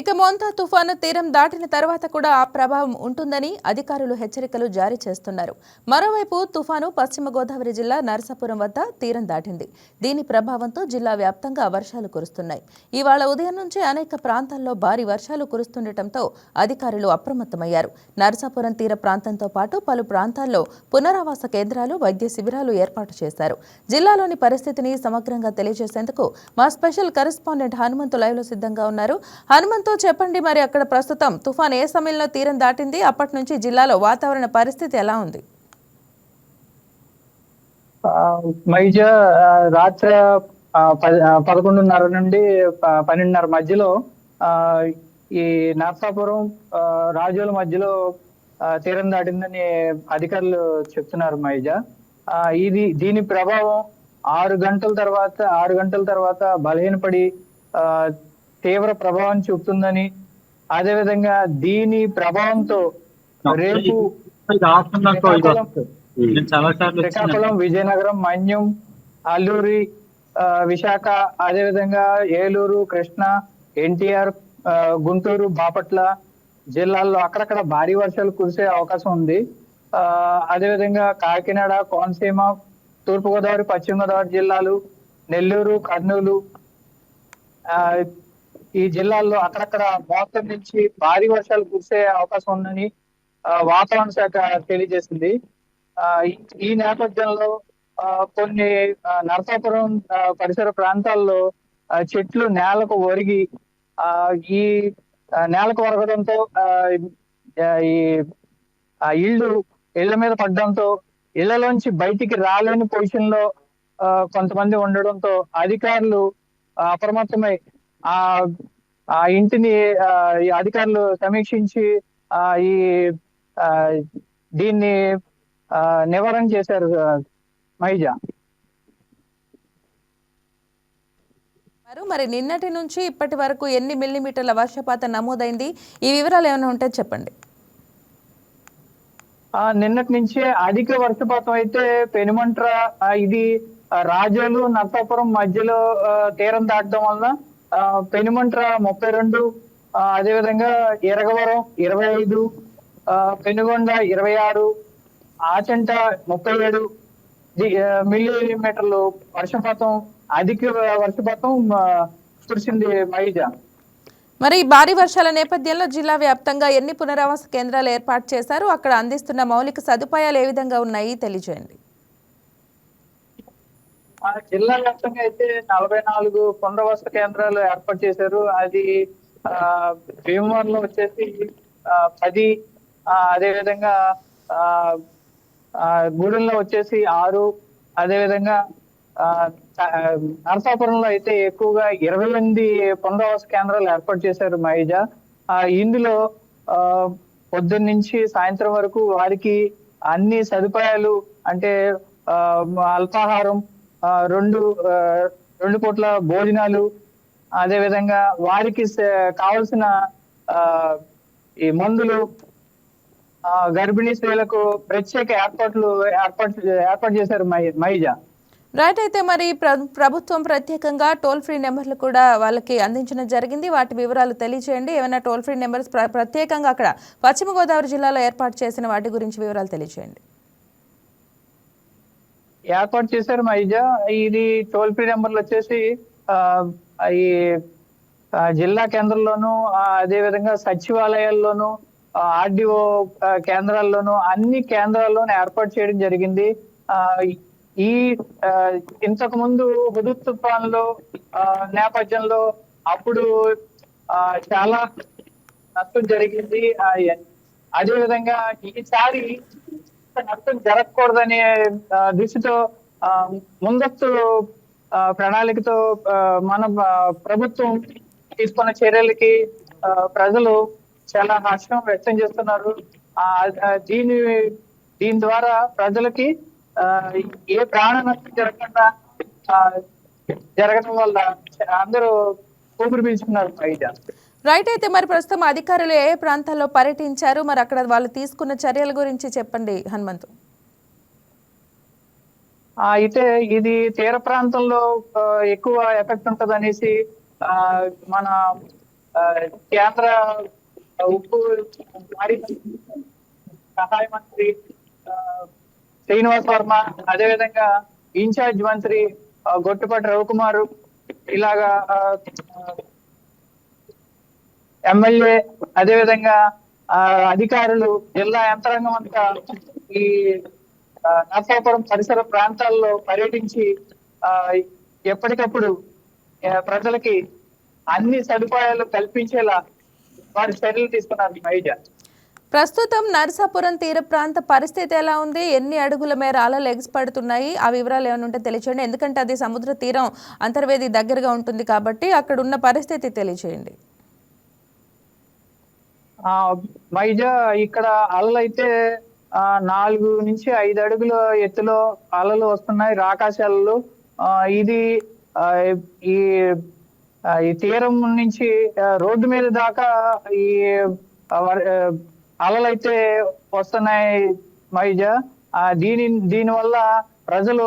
ఇక మోంతా తుఫాను తీరం దాటిన తర్వాత కూడా ఆ ప్రభావం ఉంటుందని అధికారులు హెచ్చరికలు జారీ చేస్తున్నారు. మరోవైపు తుఫాను పశ్చిమ గోదావరి జిల్లా నరసాపురం వద్ద తీరం దాటింది. దీని ప్రభావంతో జిల్లా వ్యాప్తంగా వర్షాలు కురుస్తున్నాయి. ఇవాళ ఉదయం నుంచే అనేక ప్రాంతాల్లో భారీ వర్షాలు కురుస్తుండటంతో అధికారులు అప్రమత్తమయ్యారు. నరసాపురం తీర ప్రాంతంతో పాటు పలు ప్రాంతాల్లో పునరావాస కేంద్రాలు వైద్య శిబిరాలు ఏర్పాటు చేశారు. జిల్లాలోని పరిస్థితిని సమగ్రంగా తెలియజేసేందుకు మా స్పెషల్ కరెస్పాండెంట్ హనుమంతు లైవ్లో సిద్ధంగా ఉన్నారు. హనుమంత్ చెప్పండి మరి అక్కడ ప్రస్తుతం తుఫాన్ ఏ సమయంలో తీరం దాటింది? అప్పటి నుంచి జిల్లాలో వాతావరణ పరిస్థితి ఎలా ఉంది? మైజ రాత్రి పదకొండున్నర నుండి పన్నెండున్నర మధ్యలో ఆ, ఈ నర్సాపురం రాజుల రాజోల మధ్యలో తీరం దాటిందని అధికారులు చెప్తున్నారు మైజ. ఇది దీని ప్రభావం ఆరు గంటల తర్వాత ఆరు గంటల తర్వాత బలహీనపడి ఆ, తీవ్ర ప్రభావం చూపుతుందని అదేవిధంగా దీని ప్రభావంతో రేపు శ్రీకాకుళం విజయనగరం మన్యం అల్లూరి విశాఖ అదేవిధంగా ఏలూరు కృష్ణ ఎన్టీఆర్ గుంటూరు బాపట్ల జిల్లాల్లో అక్కడక్కడ భారీ వర్షాలు కురిసే అవకాశం ఉంది. ఆ, అదేవిధంగా కాకినాడ కోనసీమ తూర్పుగోదావరి పశ్చిమ గోదావరి జిల్లాలు నెల్లూరు కర్నూలు ఆ, ఈ జిల్లాల్లో అక్కడక్కడ మోస్తరు నుంచి భారీ వర్షాలు కురిసే అవకాశం ఉందని ఆ, వాతావరణ శాఖ తెలియజేసింది. ఆ, ఈ- నేపథ్యంలో ఆ, కొన్ని నరసాపురం ఆ, పరిసర ప్రాంతాల్లో చెట్లు నేలకు ఒరిగి ఆ, ఈ నేలకు ఒరగడంతో ఆ, ఈ ఇళ్ళు ఇళ్ళ మీద పడడంతో ఇళ్ళలోంచి బయటికి రాలేని పొజిషన్లో ఆ, కొంతమంది ఉండడంతో అధికారులు అప్రమత్తమై ఆ ఆ ఇంటిని ఈ అధికారులు సమీక్షించి ఆ, ఈ దీన్ని ఆ, నివారణ చేశారు మహిజా. మరి- నిన్నటి నుంచి ఇప్పటి వరకు ఎన్ని మిల్లీమీటర్ల వర్షపాతం నమోదైంది? ఈ వివరాలు ఏమైనా ఉంటే చెప్పండి. ఆ నిన్నటి నుంచే అధిక వర్షపాతం అయితే పెనుమంట్ర ఇది రాజోలు నర్సాపురం మధ్యలో తీరం దాటడం వలన ఆ, పెనుమంట్ర ముప్పై రెండు అదే విధంగా ఎరగవరం ఇరవై ఐదు ఆ, పెనుగొండ ఇరవై ఆరు ఆచంట ముప్పై ఏడు మిల్లీమీటర్లు వర్షపాతం అధిక వర్షపాతం కురిసింది మైజా మరి భారీ వర్షాల నేపథ్యంలో జిల్లా వ్యాప్తంగా ఎన్ని పునరావాస కేంద్రాలు ఏర్పాటు చేశారు? అక్కడ అందిస్తున్న మౌలిక సదుపాయాలు ఏ విధంగా ఉన్నాయి? తెలియజేయండి. ఆ జిల్లా వ్యాప్తంగా అయితే నలభై నాలుగు పునరావాస కేంద్రాలు ఏర్పాటు చేశారు. అది ఆ భీమవరంలో వచ్చేసి ఆ, పది ఆ, అదేవిధంగా ఆ, గూడెంలో వచ్చేసి ఆరు అదేవిధంగా విధంగా ఆ, నరసాపురంలో అయితే ఎక్కువగా ఇరవై ఎనిమిది పునరావాస కేంద్రాలు ఏర్పాటు చేశారు మహిజ ఆ, ఇందులో ఆ, పొద్దున్న నుంచి సాయంత్రం వరకు వారికి అన్ని సదుపాయాలు అంటే ఆ, అల్పాహారం రెండు రెండు పూట్ల భోజనాలు అదే విధంగా వారికి కావలసిన ఆ, ఈ మందులు గర్భిణీ స్త్రీలకు ప్రత్యేక ఏర్పాట్లు ఏర్పాటు ఏర్పాటు చేశారు మై మైజా. రైట్ అయితే మరి ప్రభుత్వం ప్రత్యేకంగా టోల్ ఫ్రీ నెంబర్లు కూడా వాళ్ళకి అందించడం జరిగింది. వాటి వివరాలు తెలియజేయండి ఏమైనా టోల్ ఫ్రీ నెంబర్స్ ప్ర- ప్రత్యేకంగా అక్కడ పశ్చిమ గోదావరి జిల్లాలో ఏర్పాటు చేసిన వాటి గురించి వివరాలు తెలియజేయండి ఏర్పాటు చేశారు మైజా ఇది టోల్ ఫ్రీ నెంబర్లు వచ్చేసి ఆ, ఈ జిల్లా కేంద్రంలోను అదే విధంగా సచివాలయాల్లోను ఆర్డిఓ కేంద్రాల్లోను అన్ని కేంద్రాల్లోనూ ఏర్పాటు చేయడం జరిగింది. ఆ, ఈ ఇంతకు ముందు హుదుత్ తుఫాన్లో ఆ, నేపథ్యంలో అప్పుడు ఆ, చాలా నష్టం జరిగింది. అదే విధంగా ఈసారి నష్టం జరగకూడదనే ఆ, దృష్టితో ముందస్తు ఆ, ప్రణాళికతో మన ప్రభుత్వం తీసుకున్న చర్యలకి ఆ, ప్రజలు చాలా హర్షం వ్యక్తం చేస్తున్నారు. ఆ, దీని దీని ద్వారా ప్రజలకి ఆ, ఏ ప్రాణ నష్టం జరగకుండా ఆ, జరగడం వల్ల అందరూ ఊపిరి పీల్చుకున్నారు పైగా రైట్ అయితే మరి ప్రస్తుతం అధికారులు ఏ ప్రాంతాల్లో పర్యటించారు? మరి అక్కడ వాళ్ళు తీసుకున్న చర్యల గురించి చెప్పండి హనుమంతు. అయితే ఇది తీర ప్రాంతంలో ఎక్కువ ఎఫెక్ట్ ఉంటది అనేసి ఆ, మన ఆ, కేంద్ర ఉప్పు సహాయ మంత్రి శ్రీనివాస్ వర్మ అదేవిధంగా ఇన్ఛార్జ్ మంత్రి గొట్టుపాటి రవికుమారు ఇలాగా ఎమ్మెల్యే అదేవిధంగా ఆ, అధికారులు జిల్లా యంత్రాంగం అంతా ఈ నర్సాపురం పరిసర ప్రాంతాల్లో పర్యటించి ఎప్పటికప్పుడు ప్రజలకి అన్ని సదుపాయాలు కల్పించేలా వారి చర్యలు తీసుకున్నారు మైజ ప్రస్తుతం నరసాపురం తీర ప్రాంత పరిస్థితి ఎలా ఉంది? ఎన్ని అడుగుల మేర అలలు ఎగిసిపడుతున్నాయి? ఆ వివరాలు ఏమైనా ఉంటే తెలియచేయండి. ఎందుకంటే అది సముద్ర తీరం అంతర్వేది దగ్గరగా ఉంటుంది కాబట్టి అక్కడ ఉన్న పరిస్థితి తెలియచేయండి. ఆ మైజా ఇక్కడ అలలు అయితే ఆ, నాలుగు నుంచి ఐదు అడుగుల ఎత్తులో అలలు వస్తున్నాయి రాకాశాలలు. ఆ, ఇది ఆ, ఈ ఈ తీరం నుంచి రోడ్డు మీద దాకా ఈ అలలు అయితే వస్తున్నాయి మైజా ఆ, దీని దీని వల్ల ప్రజలు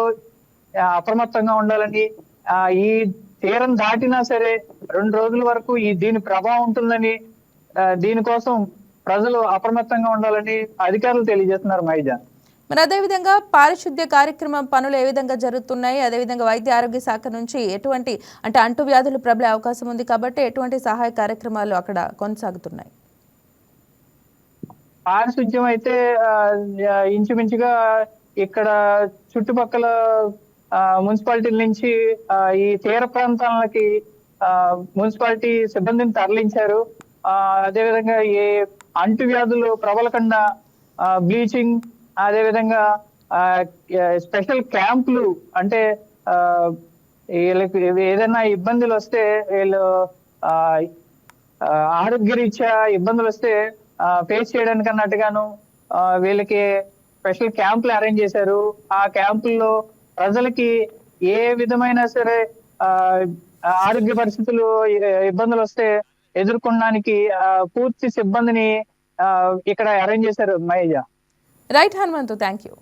అప్రమత్తంగా ఉండాలని ఆ, ఈ తీరం దాటినా సరే రెండు రోజుల వరకు ఈ దీని ప్రభావం ఉంటుందని దీనికోసం ప్రజలు అప్రమత్తంగా ఉండాలని అధికారులు తెలియజేస్తున్నారు మైజా. మరి అదేవిధంగా పారిశుద్ధ్య కార్యక్రమం పనులు ఏ విధంగా జరుగుతున్నాయి? అదేవిధంగా వైద్య ఆరోగ్య శాఖ నుంచి ఎటువంటి అంటే అంటువ్యాధులు ప్రబలే అవకాశం ఉంది కాబట్టి ఎటువంటి సహాయ కార్యక్రమాలు అక్కడ కొనసాగుతున్నాయి? పారిశుద్ధ్యం అయితే ఇంచుమించుగా ఇక్కడ చుట్టుపక్కల మున్సిపాలిటీల నుంచి ఈ తీర ప్రాంతాలకి ఆ, మున్సిపాలిటీ సిబ్బందిని తరలించారు. అదేవిధంగా ఏ అంటువ్యాధులు ప్రబలకుండా బ్లీచింగ్ అదేవిధంగా ఆ, స్పెషల్ క్యాంపులు అంటే వీళ్ళకి ఏదైనా ఇబ్బందులు వస్తే వీళ్ళు ఆరోగ్య రీత్యా ఆరోగ్యరీత్యా ఇబ్బందులు వస్తే ఫేస్ చేయడానికి అన్నట్టుగాను వీళ్ళకి స్పెషల్ క్యాంపులు అరేంజ్ చేశారు. ఆ క్యాంపుల్లో ప్రజలకి ఏ విధమైన సరే ఆరోగ్య పరిస్థితులు ఇబ్బందులు వస్తే ఎదుర్కొనడానికి ఆ, పూర్తి సిబ్బందిని ఆ, ఇక్కడ అరేంజ్ చేశారు మహేజ. Right Hanumanthu thank you